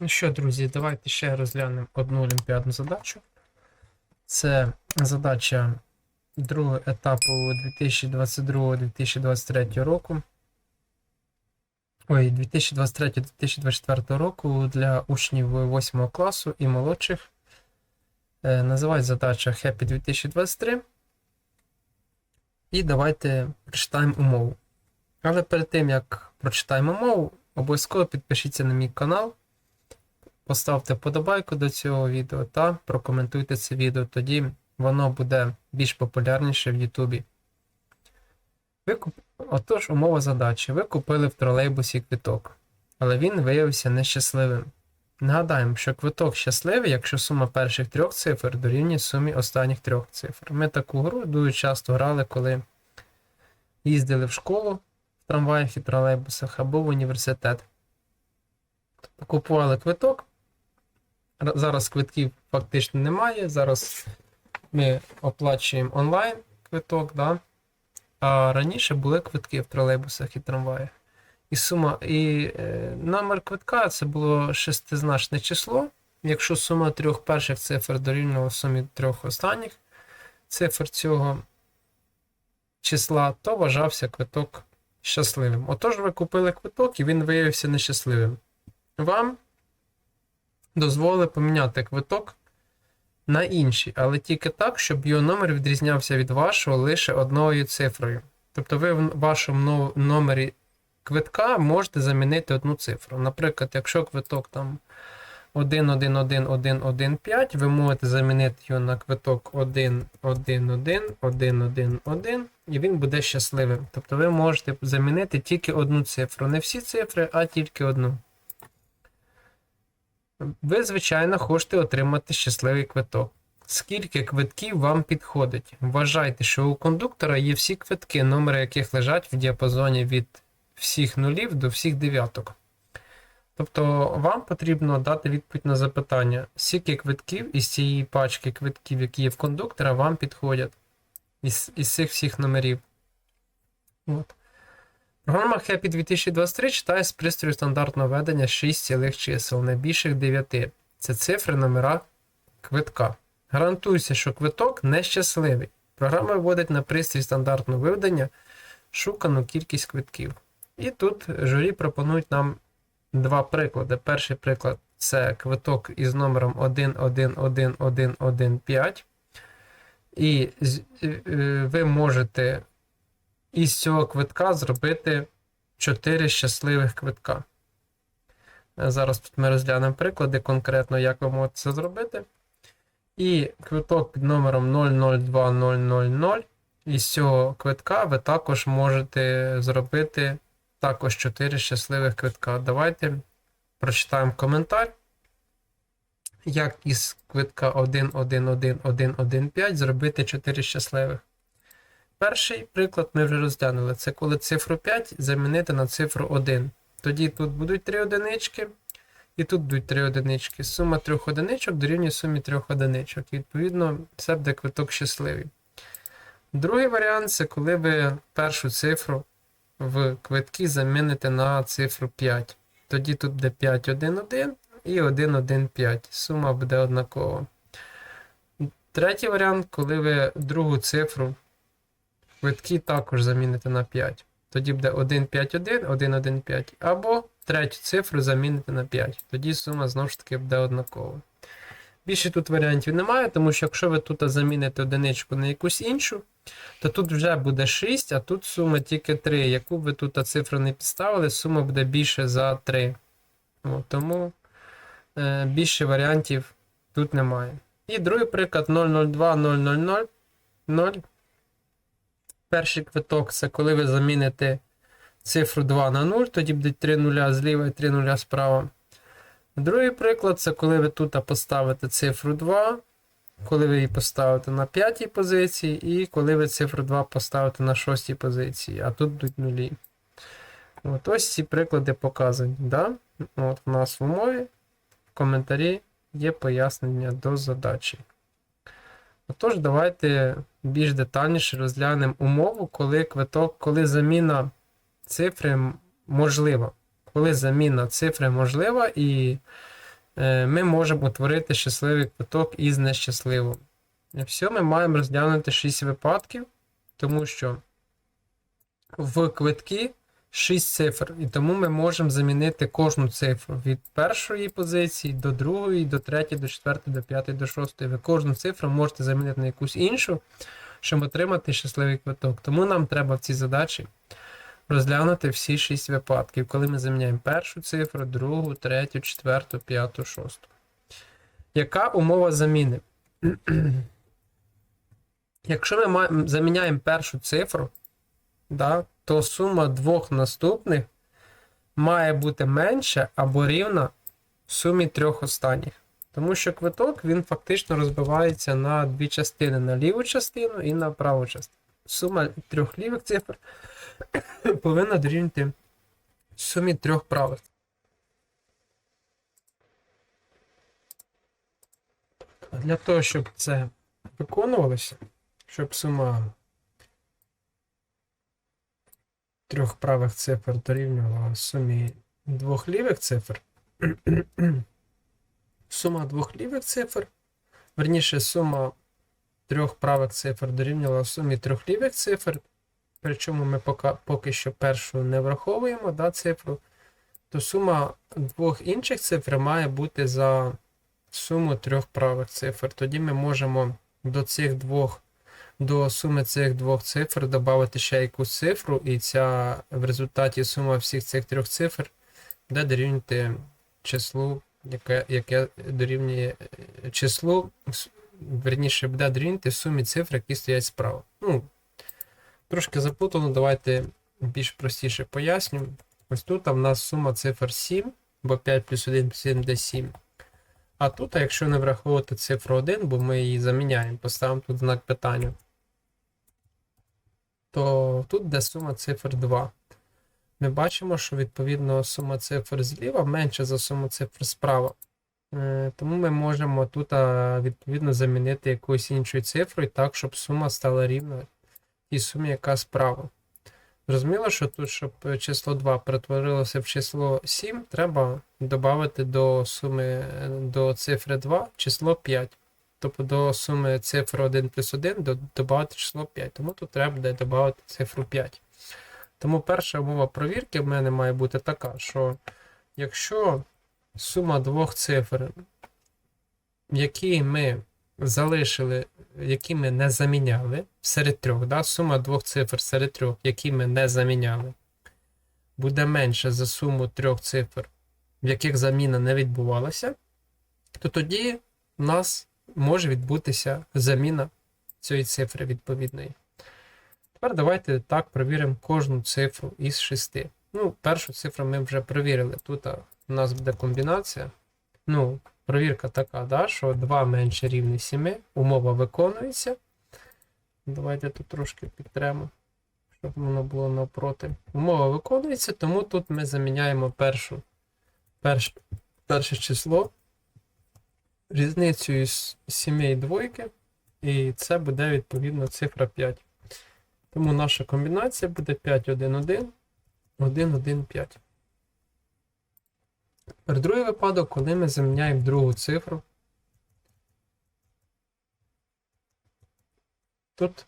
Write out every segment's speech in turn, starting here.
Ну що, друзі, давайте ще розглянемо одну олімпіадну задачу. Це задача другого етапу 2022-2023 року. Ой, 2023-2024 року для учнів 8 класу і молодших. Е, Називають задача Happy 2023. І давайте прочитаємо умову. Але перед тим, як прочитаємо умову, обов'язково підпишіться на мій канал. Поставте вподобайку до цього відео та прокоментуйте це відео, тоді воно буде більш популярніше в Ютубі. Куп... Отож, умова задачі. Ви купили в тролейбусі квиток, але він виявився нещасливим. Нагадаємо, що квиток щасливий, якщо сума перших трьох цифр дорівнює сумі останніх трьох цифр. Ми таку гру дуже часто грали, коли їздили в школу в трамваях і тролейбусах або в університет. Купували квиток. Зараз квитків фактично немає. Зараз ми оплачуємо онлайн квиток, да? а раніше були квитки в тролейбусах і трамваях. І сума, і е, номер квитка це було шестизначне число. Якщо сума трьох перших цифр дорівнювала сумі трьох останніх цифр цього числа, то вважався квиток щасливим. Отож, ви купили квиток і він виявився нещасливим. Вам дозволили поміняти квиток на інший, але тільки так, щоб його номер відрізнявся від вашого лише одною цифрою. Тобто ви в вашому номері квитка можете замінити одну цифру. Наприклад, якщо квиток там 111115, ви можете замінити його на квиток 111111, і він буде щасливим. Тобто ви можете замінити тільки одну цифру. Не всі цифри, а тільки одну. Ви, звичайно, хочете отримати щасливий квиток. Скільки квитків вам підходить? Вважайте, що у кондуктора є всі квитки, номери яких лежать в діапазоні від всіх нулів до всіх дев'яток. Тобто вам потрібно дати відповідь на запитання, скільки квитків із цієї пачки квитків, які є в кондуктора, вам підходять із, із цих всіх номерів. От. Програма Happy 2023 читає з пристрою стандартного ведення 6 цілих чисел, найбільших 9. Це цифри номера квитка. Гарантується, що квиток нещасливий. Програма виводить на пристрій стандартного виведення шукану кількість квитків. І тут журі пропонують нам два приклади. Перший приклад це квиток із номером 111115. І е, ви можете із цього квитка зробити 4 щасливих квитка. Е, Зараз тут ми розглянемо приклади конкретно, як ви можете це зробити. І квиток під номером 002000. Із цього квитка ви також можете зробити також 4 щасливих квитка. Давайте прочитаємо коментар. Як із квитка 111115 зробити 4 щасливих. Перший приклад ми вже розглянули. Це коли цифру 5 замінити на цифру 1. Тоді тут будуть 3 одинички, і тут будуть 3 одинички. Сума трьох одиничок дорівнює сумі трьох одиничок. І, відповідно, це буде квиток щасливий. Другий варіант це коли ви першу цифру в квитки заміните на цифру 5. Тоді тут буде 5, 1, 1 і 1, 1, 5. Сума буде однакова. Третій варіант, коли ви другу цифру квитки також заміните на 5. Тоді буде 1, 5, 1, 1, 1, 5. Або третю цифру заміните на 5. Тоді сума знову ж таки буде однакова. Більше тут варіантів немає, тому що якщо ви тут заміните одиничку на якусь іншу, то тут вже буде 6, а тут сума тільки 3. Яку б ви тут цифру не підставили, сума буде більше за 3. От, тому е, більше варіантів тут немає. І другий приклад 002 000 0. Перший квиток це коли ви заміните цифру 2 на 0, тоді буде 3 нуля зліва і 3 нуля справа. Другий приклад це коли ви тут поставите цифру 2, коли ви її поставите на п'ятій позиції, і коли ви цифру 2 поставите на шостій позиції, а тут будуть нулі. От ось ці приклади показані. Да? От У нас в умові в коментарі є пояснення до задачі. Отож, давайте більш детальніше розглянемо умову, коли квиток, коли заміна цифри можлива. Коли заміна цифри можлива, і е, ми можемо утворити щасливий квиток із нещасливим. Все, ми маємо розглянути 6 випадків, тому що в квитки 6 цифр, і тому ми можемо замінити кожну цифру від першої позиції до другої, до третьої, до четвертої, до п'ятої, до шостої. Ви кожну цифру можете замінити на якусь іншу, щоб отримати щасливий квиток. Тому нам треба в цій задачі розглянути всі 6 випадків, коли ми заміняємо першу цифру, другу, третю, четверту, п'яту, шосту. Яка умова заміни? Якщо ми маємо- заміняємо першу цифру, да, то сума двох наступних має бути менша або рівна сумі трьох останніх. Тому що квиток він фактично розбивається на дві частини: на ліву частину і на праву частину. Сума трьох лівих цифр повинна дорівнювати сумі трьох правих. Для того, щоб це виконувалося, щоб сума трьох правих цифр дорівнювала сумі двох лівих цифр. сума двох лівих цифр, верніше, сума трьох правих цифр дорівнювала сумі трьох лівих цифр. Причому ми поки, поки що першу не враховуємо да, цифру, то сума двох інших цифр має бути за суму трьох правих цифр. Тоді ми можемо до цих двох, до суми цих двох цифр додати ще якусь цифру, і ця в результаті сума всіх цих трьох цифр буде дорівнювати числу, яке, яке дорівнює е, числу, верніше, буде дорівнювати сумі цифр, які стоять справа. Ну, трошки запутано, давайте більш простіше поясню. Ось тут в нас сума цифр 7, бо 5 плюс 1 плюс 1 буде 7. А тут, якщо не враховувати цифру 1, бо ми її заміняємо, поставимо тут знак питання, то тут буде сума цифр 2. Ми бачимо, що відповідно сума цифр зліва менша за суму цифр справа. Е, Тому ми можемо тут відповідно замінити якоюсь іншою цифрою так, щоб сума стала рівна тій сумі, яка справа. Зрозуміло, що тут, щоб число 2 перетворилося в число 7, треба додати до суми е, до цифри 2 число 5. Тобто до суми цифри 1 плюс 1 додати число 5. Тому тут треба буде додати цифру 5. Тому перша умова провірки в мене має бути така, що якщо сума двох цифр, які ми залишили, які ми не заміняли серед трьох, да? сума двох цифр серед трьох, які ми не заміняли, буде менше за суму трьох цифр, в яких заміна не відбувалася, то тоді в нас може відбутися заміна цієї цифри відповідної. Тепер давайте так провіримо кожну цифру із шести. Ну, першу цифру ми вже провірили. Тут у нас буде комбінація. Ну, провірка така, да, що 2 менше рівне 7. Умова виконується. Давайте тут трошки підтремо, щоб воно було навпроти. Умова виконується, тому тут ми заміняємо першу, перш, перше число різницею з 7 і двойки. І це буде відповідно цифра 5. Тому наша комбінація буде 5, 1, 1, 1, 1, 5. Тепер другий випадок, коли ми заміняємо другу цифру. Тут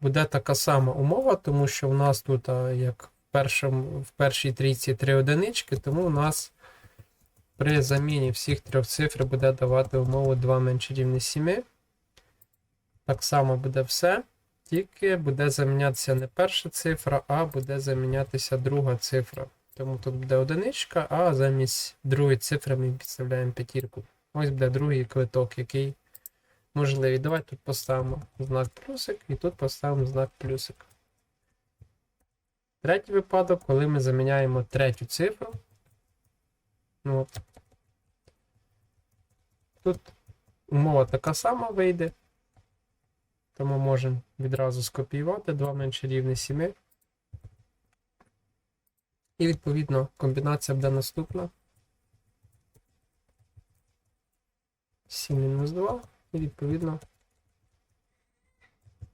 буде така сама умова, тому що в нас тут, як в, першому, в першій трійці три одинички, тому у нас при заміні всіх трьох цифр буде давати умову 2 менше рівне 7. Так само буде все. Тільки буде замінятися не перша цифра, а буде замінятися друга цифра. Тому тут буде одиничка, а замість другої цифри ми підставляємо п'ятірку. Ось буде другий квиток, який можливий. Давайте тут поставимо знак плюсик і тут поставимо знак плюсик. Третій випадок, коли ми заміняємо третю цифру. Ну, от. Тут умова така сама вийде. Тому можемо відразу скопіювати 2 менше рівне 7. І відповідно комбінація буде наступна. 7 мінус 2. І відповідно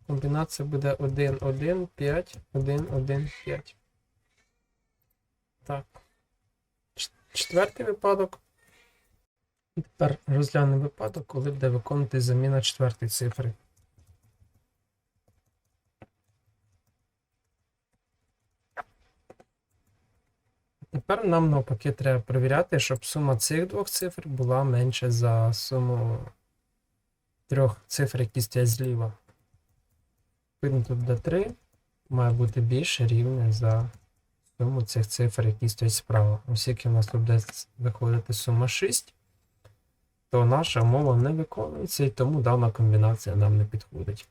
комбінація буде 1, 1, 5, 1, 1, 5. Так. Четвертий випадок. І Тепер розглянемо випадок, коли буде виконувати заміна четвертої цифри. Тепер нам навпаки треба перевіряти, щоб сума цих двох цифр була менша за суму трьох цифр, які стоять зліва. Відповідно, тут буде 3, має бути більше рівне за суму цих цифр, які стоять справа. Оскільки у нас тут буде виходити сума 6, то наша умова не виконується і тому дана комбінація нам не підходить.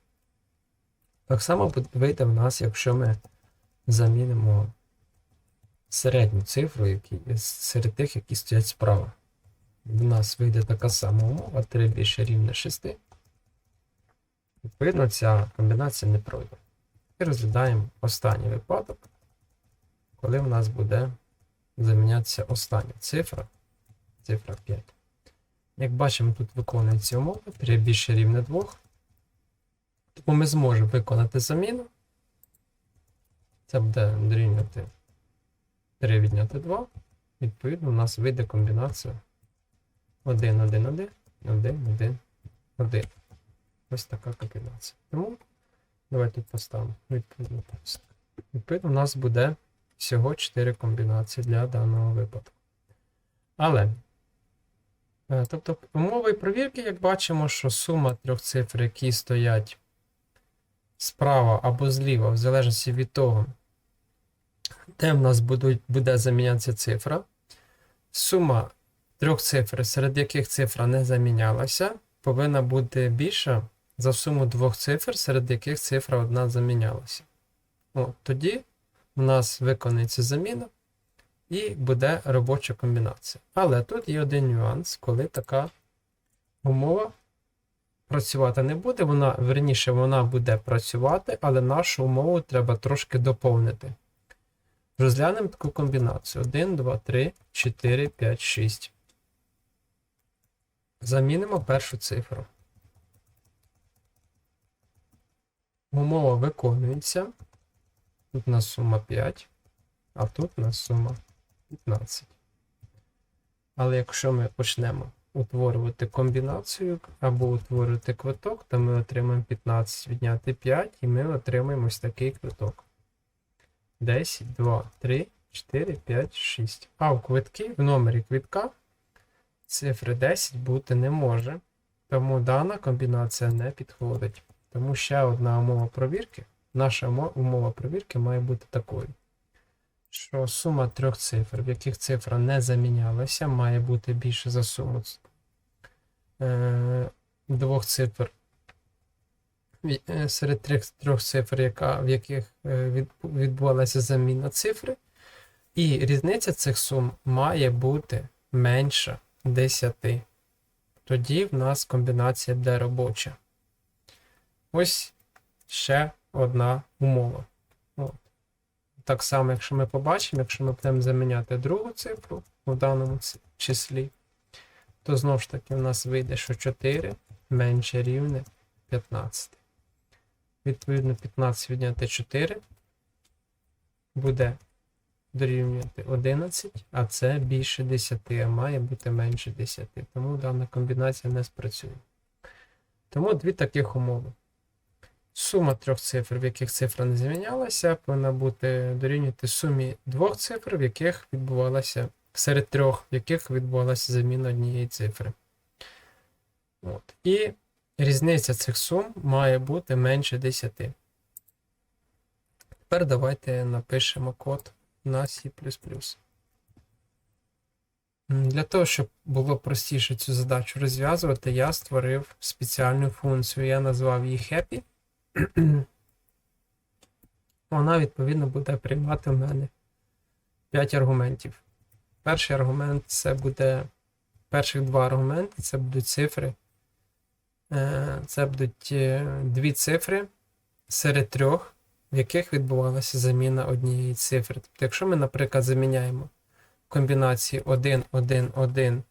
Так само вийде в нас, якщо ми замінимо середню цифру які, серед тих, які стоять справа. В нас вийде така сама умова, 3 більше рівне 6. Відповідно, ця комбінація не пройде. І розглядаємо останній випадок, коли в нас буде замінятися остання цифра, цифра 5. Як бачимо, тут виконується умова 3 більше рівне 2. Тому ми зможемо виконати заміну. Це буде дорівнювати 3 відняти 2. Відповідно, у нас вийде комбінація 1, 1, 1, 1, 1, 1. Ось така комбінація. Тому давайте поставимо відповідно. Відповідно, у нас буде всього 4 комбінації для даного випадку. Але, тобто, умови провірки, як бачимо, що сума трьох цифр, які стоять справа або зліва, в залежності від того, де в нас будуть, буде замінятися цифра. Сума трьох цифр, серед яких цифра не замінялася, повинна бути більша за суму двох цифр, серед яких цифра одна замінялася. От, тоді у нас виконується заміна і буде робоча комбінація. Але тут є один нюанс, коли така умова працювати не буде, вона, верніше, вона буде працювати, але нашу умову треба трошки доповнити. Розглянемо таку комбінацію. 1, 2, 3, 4, 5, 6. Замінимо першу цифру. Умова виконується. Тут у нас сума 5, а тут у нас сума 15. Але якщо ми почнемо утворювати комбінацію або утворювати квиток, то ми отримаємо 15 відняти 5, і ми отримаємо ось такий квиток. 10, 2, 3, 4, 5, 6. А у квитки, в номері квитка цифри 10 бути не може. Тому дана комбінація не підходить. Тому ще одна умова провірки. Наша умова провірки має бути такою, що сума трьох цифр, в яких цифра не замінялася, має бути більше за суму е, двох цифр. Е, Серед трьох, трьох цифр, яка, в яких е, відбувалася заміна цифри, і різниця цих сум має бути менша 10. Тоді в нас комбінація буде робоча. Ось ще одна умова. Так само, якщо ми побачимо, якщо ми будемо заміняти другу цифру в даному числі, то знову ж таки в нас вийде, що 4 менше рівне 15. Відповідно, 15 відняти 4 буде дорівнювати 11, а це більше 10, а має бути менше 10. Тому дана комбінація не спрацює. Тому дві таких умови. Сума трьох цифр, в яких цифра не змінялася, повинна бути дорівнювати сумі двох цифр, в яких відбувалася серед трьох, в яких відбувалася заміна однієї цифри. От. І різниця цих сум має бути менше 10. Тепер давайте напишемо код на C. Для того, щоб було простіше цю задачу розв'язувати, я створив спеціальну функцію. Я назвав її Happy. Вона, відповідно, буде приймати в мене 5 аргументів. Перший аргумент це буде. Перших два аргументи це будуть цифри. Е, Це будуть е, дві цифри серед трьох, в яких відбувалася заміна однієї цифри. Тобто, якщо ми, наприклад, заміняємо комбінації 1, 1, 1,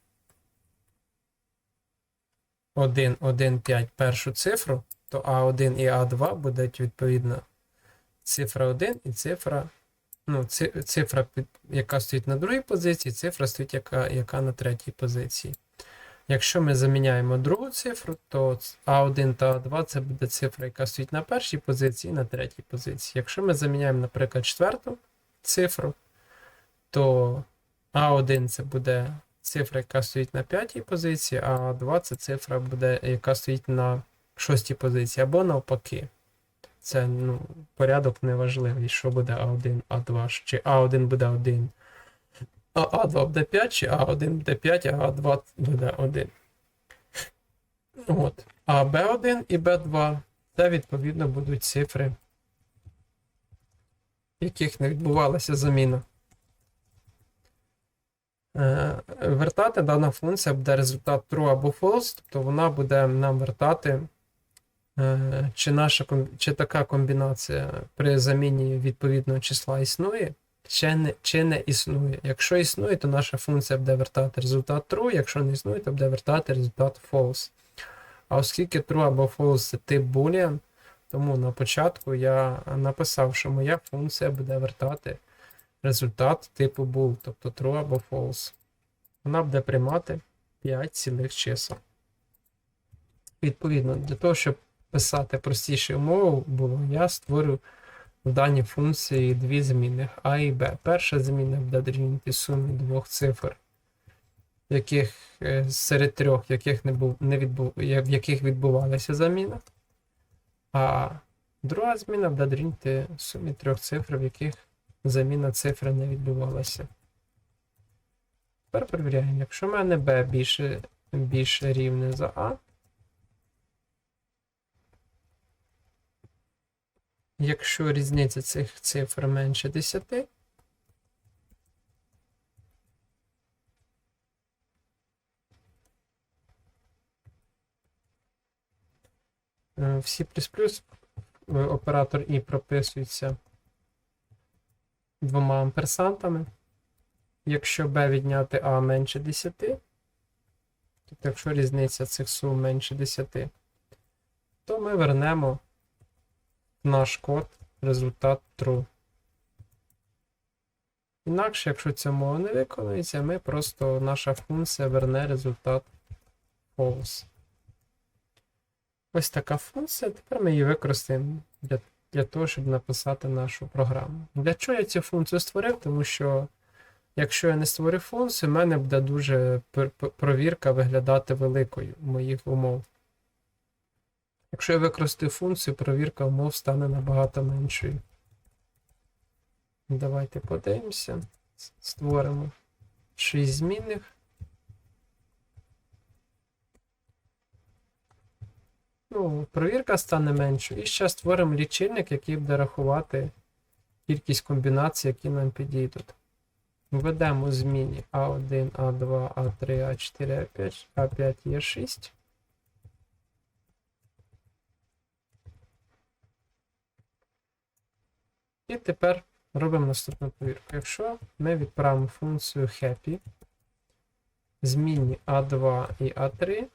1, 1, 5 першу цифру, то А1 і А2 будуть відповідно цифра 1 і цифра, ну, цифра, яка стоїть на другій позиції, цифра стоїть, яка, яка на третій позиції. Якщо ми заміняємо другу цифру, то А1 та А2 це буде цифра, яка стоїть на першій позиції і на третій позиції. Якщо ми заміняємо, наприклад, четверту цифру, то А1 це буде цифра, яка стоїть на п'ятій позиції, а А2 це цифра буде, яка стоїть на шостій позиції, або навпаки. Це ну, порядок неважливий, що буде А1, А2, чи А1 буде 1, а А2 буде 5, чи А1 буде 5, а А2 буде 1. От. А Б1 і Б2 це відповідно будуть цифри, яких не відбувалася заміна. Е, Вертати дана функція буде результат true або false, тобто вона буде нам вертати, чи, наша, чи така комбінація при заміні відповідного числа існує, чи не, чи не існує. Якщо існує, то наша функція буде вертати результат true, якщо не існує, то буде вертати результат false. А оскільки true або false це тип boolean, тому на початку я написав, що моя функція буде вертати результат типу bool, тобто true або false. Вона буде приймати 5 цілих чисел. Відповідно, для того, щоб писати простішу умову було, я створю в даній функції дві зміни А і Б. Перша зміна буде дорівнювати сумі двох цифр, яких е, серед трьох, яких не був, не відбув, в яких відбувалася заміна. А друга зміна буде дорівнювати сумі трьох цифр, в яких заміна цифри не відбувалася. Тепер перевіряємо, якщо в мене B більше, більше рівне за А. Якщо різниця цих цифр менше 10, е, в C++ оператор І прописується двома амперсантами. Якщо b відняти а менше 10, тобто якщо різниця цих сум менше 10, то ми вернемо наш код результат true. Інакше, якщо ця мова не виконується, ми просто наша функція верне результат false. Ось така функція. Тепер ми її використаємо для, для того, щоб написати нашу програму. Для чого я цю функцію створив? Тому що Якщо я не створю функцію, в мене буде дуже провірка виглядати великою моїх умов. Якщо я використаю функцію, провірка умов стане набагато меншою. Давайте подивимося. Створимо 6 змінних. Ну, Провірка стане меншою. І ще створимо лічильник, який буде рахувати кількість комбінацій, які нам підійдуть. Введемо зміни А1, А2, А3, А4, А5, А5, Е6. І тепер робимо наступну повірку. Якщо ми відправимо функцію happy, змінні А2 і А3,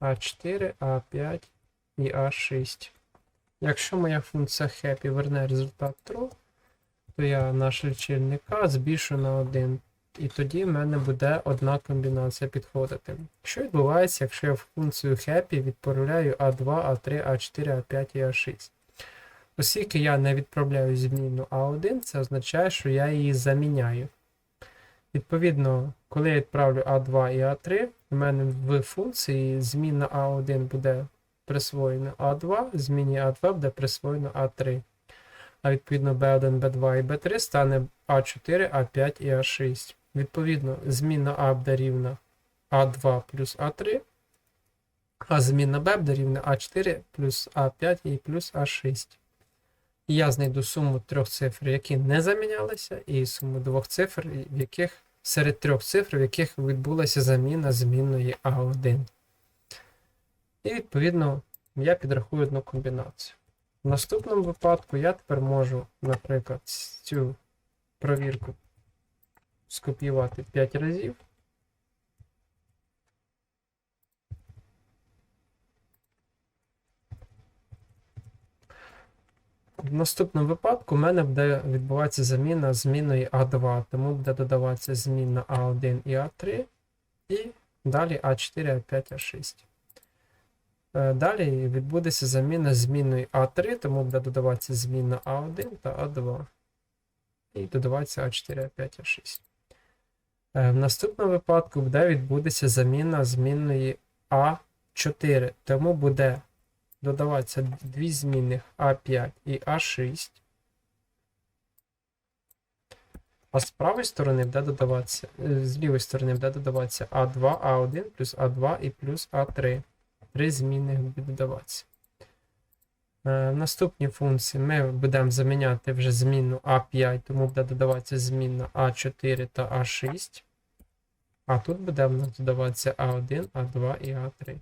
А4, А5 і А6. Якщо моя функція happy верне результат true, то я наш лічильник А збільшу на 1. І тоді в мене буде одна комбінація підходити. Що відбувається, якщо я в функцію happy відправляю А2, А3, А4, А5 і А6? Оскільки я не відправляю зміну А1, це означає, що я її заміняю. Відповідно, коли я відправлю А2 і А3, у мене в функції зміна А1 буде присвоєна А2, зміні А2 буде присвоєно А3 а відповідно B1, B2 і B3 стане А4, А5 і А6. Відповідно, змінна А буде рівна А2 плюс А3, а змінна Б буде рівна А4 плюс А5 і плюс А6. Я знайду суму трьох цифр, які не замінялися, і суму двох цифр, в яких серед трьох цифр, в яких відбулася заміна змінної А1. І відповідно я підрахую одну комбінацію. В наступному випадку я тепер можу, наприклад, цю провірку скопіювати 5 разів. В наступному випадку в мене буде відбуватися заміна зміною А2, тому буде додаватися зміна А1 і А3. І далі А4, А5, А6. Е, Далі відбудеться заміна зміною А3, тому буде додаватися зміна А1 та А2. І додаватися А4, А5, А6. Е, В наступному випадку буде відбудеться заміна змінної А4. Тому буде додаватися дві зміни А5 і А6. А з правої сторони буде додаватися, е, з лівої сторони буде додаватися А2, А1 плюс А2 і плюс А3. Три зміни будуть додаватися. Е, В наступній функції ми будемо заміняти вже змінну А5, тому буде додаватися змінна А4 та А6. А тут буде в додаватися А1, А2 і А3.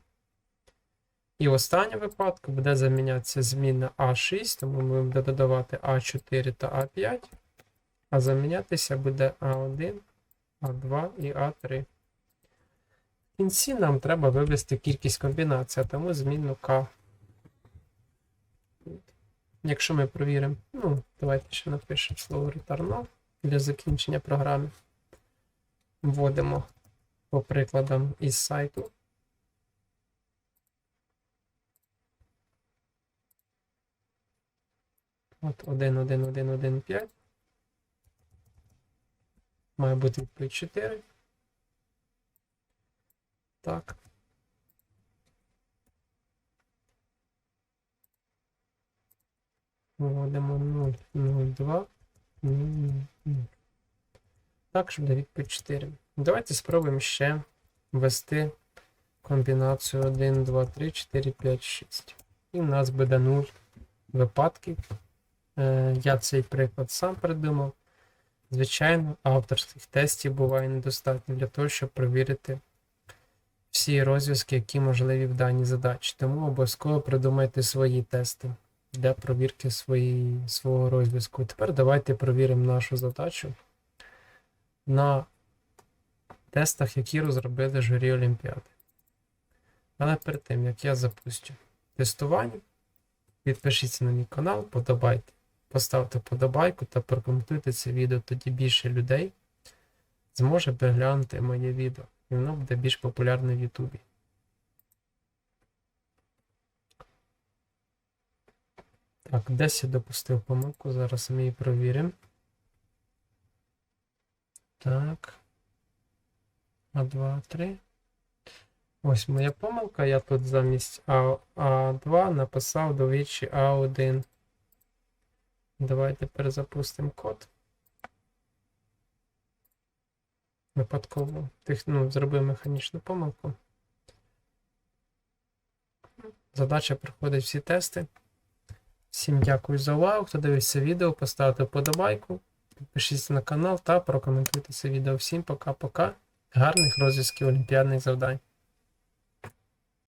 І в останньому випадку буде замінятися змінна А6, тому ми будемо додавати А4 та А5. А замінятися буде А1, А2 і А3. В кінці нам треба вивести кількість комбінацій, тому змінну К. Якщо ми провіримо, ну, давайте ще напишемо слово return для закінчення програми. Вводимо по прикладам із сайту. От 1, 1, 1, 1, 5. Має бути відповідь 4. Так. Вводимо 0, 0, 2, 0, 0. Так, щоб відповідь 4. Давайте спробуємо ще ввести комбінацію 1, 2, 3, 4, 5, 6. І в нас буде 0 випадків. Е, Я цей приклад сам придумав. Звичайно, авторських тестів буває недостатньо для того, щоб перевірити всі розв'язки, які можливі в даній задачі. Тому обов'язково придумайте свої тести для провірки своєї, свого розв'язку. Тепер давайте провіримо нашу задачу на тестах, які розробили журі Олімпіади. Але перед тим, як я запустю тестування, підпишіться на мій канал, подобайте. Поставте подобайку та прокоментуйте це відео, тоді більше людей зможе переглянути моє відео, і воно буде більш популярне в Ютубі. Так, десь я допустив помилку, зараз ми її провіримо. Так. А2, 3. Ось моя помилка. Я тут замість А, А2 написав двічі А1. Давайте перезапустимо код. Випадково тих, ну, зробив механічну помилку. Задача проходить всі тести. Всім дякую за увагу. Хто дивився відео, поставте вподобайку, підпишіться на канал та прокоментуйте це відео. Всім пока-пока. Гарних розв'язків олімпіадних завдань.